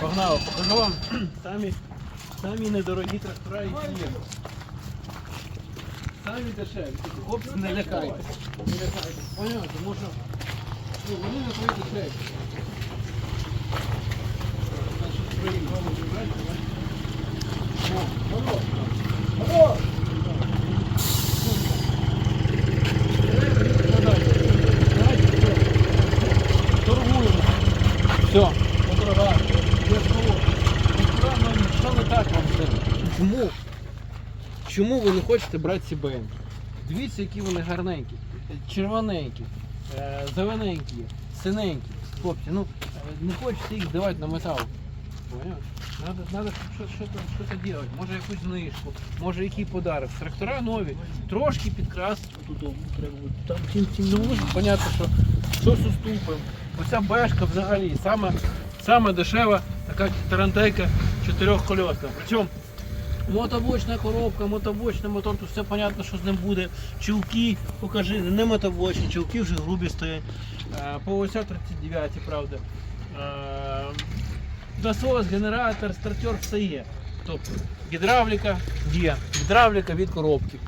Погнали, покажу вам самі, самі недорогі трактора, які є. Самі дешеві. Хлопці, не лякайтеся. Не лякайтеся. Понятно, Тому що ну, вони твої дешеві. Значить, свої голови брати, давай. О, хорош. Хорош. Торгуємо. Все, подорога. Що не так вам з ним? Чому? Чому ви не хочете брати СБН? Дивіться, які вони гарненькі, червоненькі, е, зелененькі, синенькі. Хлопці, ну е, не хочете їх здавати на метал. Надо щось, робити. Може якусь знижку, може який подарок. Трактора нові, трошки підкрасити тут треба. Там може. Понятно, що щось уступимо. Оця бешка взагалі саме, саме дешева така тарантейка чотирьохкольосна. Причому мотобочна коробка, мотобочний мотор, тут все понятно, що з ним буде. Чулки, покажи, не мотобочні, чулки вже грубі стоять. По Полося 39, правда. Е, Насос, генератор, стартер, все є. Тобто гідравліка є, гідравліка від коробки.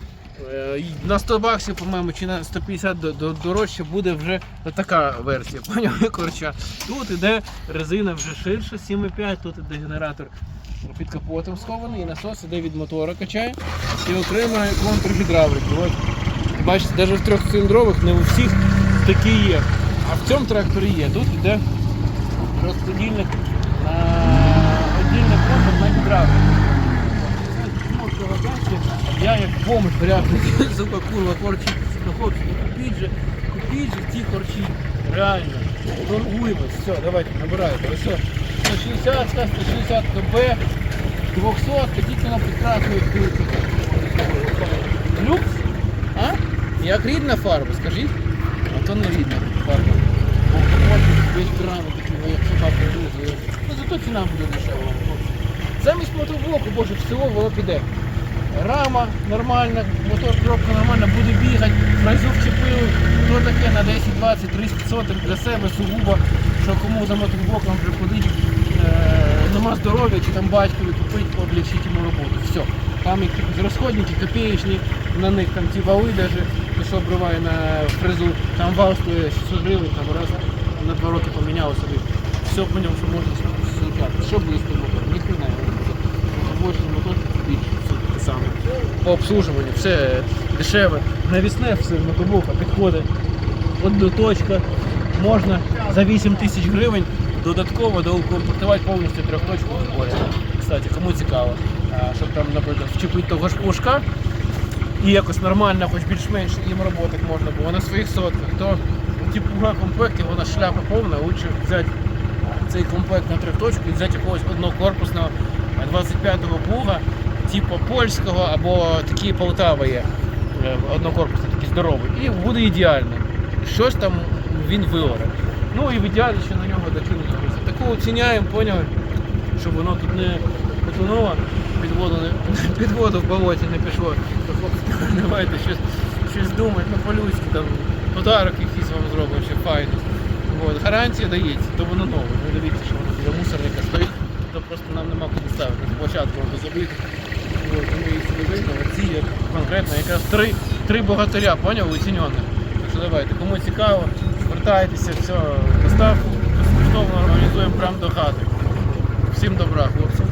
Е, На 100 баксів, по-моєму, чи на 150 до- до- дорожче буде вже така версія. Поняв, коротше. Тут іде резина вже ширша, 7,5, тут іде генератор під капотом схований, і насос іде від мотора качає. І окремо контргідравліки. Бачите, навіть в трьохциліндрових не у всіх такі є. А в цьому тракторі є. Тут іде розподільник на отдільний контур на гідравліку. Ну, що ви бачите, Бомж ряпний, сука, курва, корчі. Ну, хлопці, купіть же, купіть же ці корчі. Реально. Торгуємось. Все, давайте, набирайте. Ось все. 160, 160 КБ, 200, тільки на підкрасують Люкс? А? Як рідна фарба, скажіть? А то не рідна фарба. Весь такі, ну, зато ціна буде дешева. Замість мотоблоку, боже, всього воно піде. Рама нормальна, мотор коробка нормальна, буде бігати, фрезу вчепили, то таке на 10, 20, 30 сотень для себе сугубо, що кому за мотоблоком вже ходить, е, нема здоров'я чи там батькові купить, облегчить йому роботу. Все. Там якісь розходники, копеечні, на них там ті вали то що обриває на фрезу, там вал стоїть 600 гривень, там раз на два роки поміняли собі. Все поняв, що можна супляти. Що буде з тим мотором? Ніхрена його не буде. Мотобочний мотор більше, все таке саме. По обслужуванню, все дешеве. Навісне все мотоблока підходить. Одноточка. Можна за 8 тисяч гривень додатково доукомплектувати повністю трьохточку зборі. Кстати, кому цікаво, щоб там, наприклад, вчепити того ж плужка і якось нормально, хоч більш-менш їм роботи можна було на своїх сотках, то ті пуга комплекти, вона шляпа повна, лучше взяти цей комплект на трьохточку і взяти якогось однокорпусного 25-го плуга, типу польського або такі Полтава є, е, однокорпусний, такий здоровий. І буде ідеально. Щось там він вилоре. Ну і в ідеалі ще на нього докинути. грузи. Таку оціняємо, поняли, щоб воно тут не потонуло, під воду, під воду в болоті не пішло. Давайте щось, щось думати, ну по-людськи, там подарок якийсь вам зробимо, ще файний. От, гарантія дається, то воно нове. Ви дивіться, що воно біля мусорника стоїть, то просто нам нема куди ставити. Площадку можна забити. Ці конкретно якраз три, три богатиря, поняв, оцінених. Що давайте, кому цікаво, звертайтеся, все, доставку безкоштовно організуємо прямо до хати. Всім добра, хлопці.